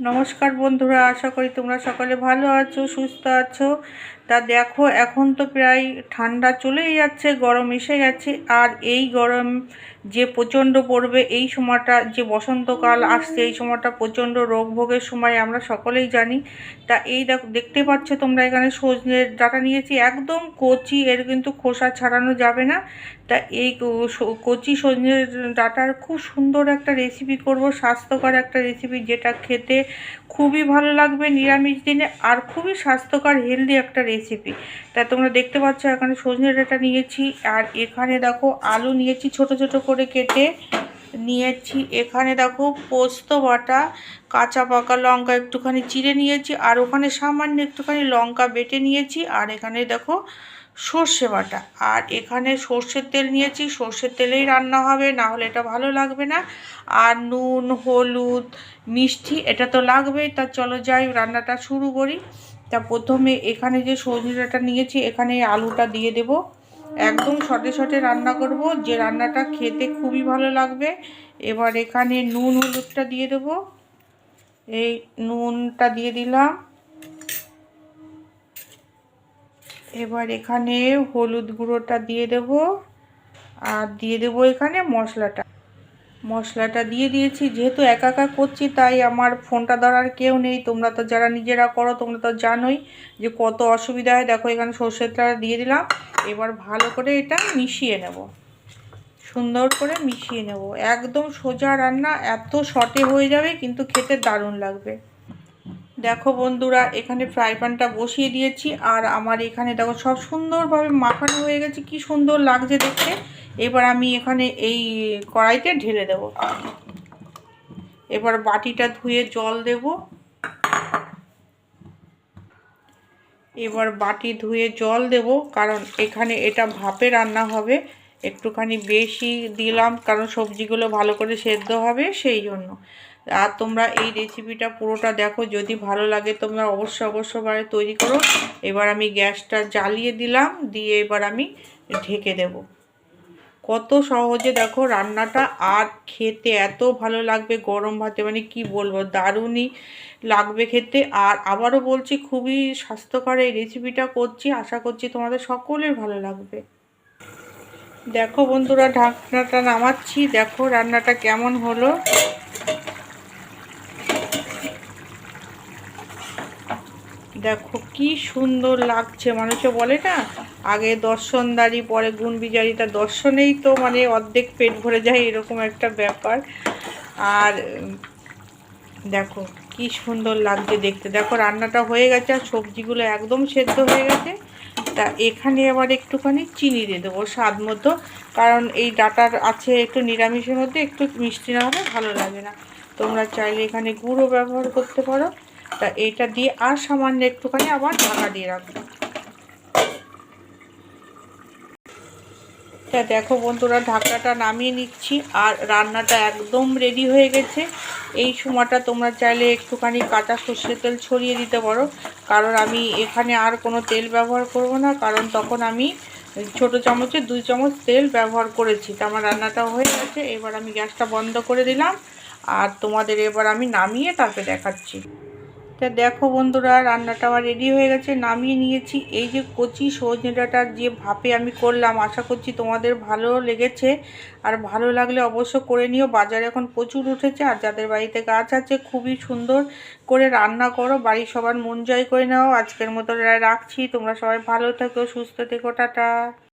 নমস্কার বন্ধুরা, আশা করি তোমরা সকলে ভালো আছো, সুস্থ আছো। তা দেখো, এখন তো প্রায় ঠান্ডা চলেই যাচ্ছে, গরম এসে গেছে, আর এই গরম যে প্রচণ্ড পড়বে, এই সময়টা যে বসন্তকাল আসছে, এই সময়টা প্রচণ্ড রোগ ভোগের সময়, আমরা সকলেই জানি। তা এই দেখো, দেখতে পাচ্ছ তোমরা এখানে সজনের ডাটা নিয়েছি, একদম কচি, এর কিন্তু খোসা ছাড়ানো যাবে না। তা এই কচি সজনের ডাটার খুব সুন্দর একটা রেসিপি করব, স্বাস্থ্যকর একটা রেসিপি যেটা খেতে খুবই ভালো লাগবে নিরামিষ দিনে, আর খুবই স্বাস্থ্যকর হেলদি একটা রেসিপি তা তোমরা দেখতে পাচ্ছ এখানে সজনে ডাটা নিয়েছি, আর এখানে দেখো আলু নিয়েছি, ছোট ছোট করে কেটে নিয়েছি। এখানে দেখো পোস্ত, বাটা, কাঁচা পাকা লঙ্কা একটুখানি চিড়ে নিয়েছি আর ওখানে সামান্য একটুখানি লঙ্কা বেটে নিয়েছি আর এখানে দেখো সর্ষে বাটা। আর এখানে সর্ষের তেল নিয়েছি, সর্ষের তেলেই রান্না হবে, না হলে এটা ভালো লাগবে না। আর নুন, হলুদ, মিষ্টি, এটা তো লাগবেই, তা চলো যাই, রান্নাটা শুরু করি। তা প্রথমে এখানে যে সজনেটা নিয়েছি, এখানে আলুটা দিয়ে দেব। একদম শটে শটে রান্না করব। যে রান্নাটা খেতে খুবই ভালো লাগবে। এবার এখানে নুন হলুদটা দিয়ে দেব। এই নুনটা দিয়ে দিলাম। এবার এখানে হলুদ গুঁড়োটা দিয়ে দেব। আর দিয়ে দেব এখানে মশলাটা। মশলাটা দিয়ে দিয়েছি, যেহেতু একা একা করছি, তাই আমার ফোনটা ধরার কেউ নেই। তোমরা তো যারা নিজেরা করো, তোমরা তো জানোই যে কত অসুবিধা হয়। দেখো, এখানে সর্ষেটা দিয়ে দিলাম। এবার ভালো করে এটা মিশিয়ে নেব। সুন্দর করে মিশিয়ে নেব। একদম সোজা রান্না, এত শর্টে হয়ে যাবে, কিন্তু খেতে দারুণ লাগবে। দেখো বন্ধুরা, এখানে ফ্রাই প্যানটা বসিয়ে দিয়েছি। আর আমার এখানে দেখো সব সুন্দরভাবে মাখানো হয়ে গেছে। কি সুন্দর লাগছে দেখতে। এবার আমি এখানে এই কড়াইতে ঢেলে দেব। এবার বাটিটা ধুয়ে জল দেব। এবার বাটি ধুয়ে জল দেব, কারণ এখানে এটা ভাপে রান্না হবে। একটুখানি বেশি দিলাম, কারণ সবজিগুলো ভালো করে সেদ্ধ হবে সেই জন্য। আর তোমরা এই রেসিপিটা পুরোটা দেখো, যদি ভালো লাগে তোমরা অবশ্যই অবশ্যই তৈরি করো। এবার আমি গ্যাসটা জ্বালিয়ে দিলাম, দিয়ে এবার আমি ঢেকে দেব। কত সহজে দেখো রান্নাটা আর খেতে এত ভালো লাগবে গরম ভাতে মানে কি বলব, দারুণই লাগবে খেতে। আর আবারও বলছি, খুবই স্বাস্থ্যকর এই রেসিপিটা করছি, আশা করছি তোমাদের সকলের ভালো লাগবে। দেখো বন্ধুরা, ঢাকনাটা নামাচ্ছি, দেখো রান্নাটা কেমন হলো। দেখো কি সুন্দর লাগছে মানুষে বলে না, আগে দর্শনদারি পরে গুণ বিচারিতা দর্শনেই তো মানে অর্ধেক পেট ভরে যায়, এরকম একটা ব্যাপার। আর, দেখো কি সুন্দর লাগছে দেখতে। দেখো রান্নাটা হয়ে গেছে, আর সবজিগুলো একদম সেদ্ধ হয়ে গেছে। তা এখানে আবার একটুখানি চিনি দিয়ে দেবো, স্বাদ মতো, কারণ এই ডাটার আছে একটু নিরামিষের মধ্যে, একটু মিষ্টি না হলে ভালো লাগে না। তোমরা চাইলে এখানে গুঁড়ো ব্যবহার করতে পারো। তা এইটা দিয়ে আর সামান্য একটুখানি আবার ঢাকা দিয়ে রাখব। তা দেখো বন্ধুরা ঢাকাটা নামিয়ে নিচ্ছি আর রান্নাটা একদম রেডি হয়ে গেছে। এই সময়টা তোমরা চাইলে একটুখানি কাঁচা সর্ষের তেল ছড়িয়ে দিতে পারো। কারণ আমি এখানে আর কোনো তেল ব্যবহার করব না, কারণ তখন আমি ছোট চামচে দুই চামচ তেল ব্যবহার করেছি। তা আমার রান্নাটা হয়ে গেছে, এবার আমি গ্যাসটা বন্ধ করে দিলাম। আর তোমাদের এবার আমি নামিয়ে তারপরে দেখাচ্ছি। তা দেখো বন্ধুরা, রান্নাটা আমার রেডি হয়ে গেছে, নামিয়ে নিয়েছি। এই যে কচি সজনে ডাটার যে ভাপে আমি করলাম, আশা করছি তোমাদের ভালো লেগেছে। আর ভালো লাগলে অবশ্য করে নিও, বাজারে এখন প্রচুর উঠেছে, আর যাদের বাড়িতে গাছ আছে, খুবই সুন্দর করে রান্না করো, বাড়ির সবার মন জয় করে নাও। আজকের মতো রাখছি, তোমরা সবাই ভালো থেকো, সুস্থ থেকো, টাটা।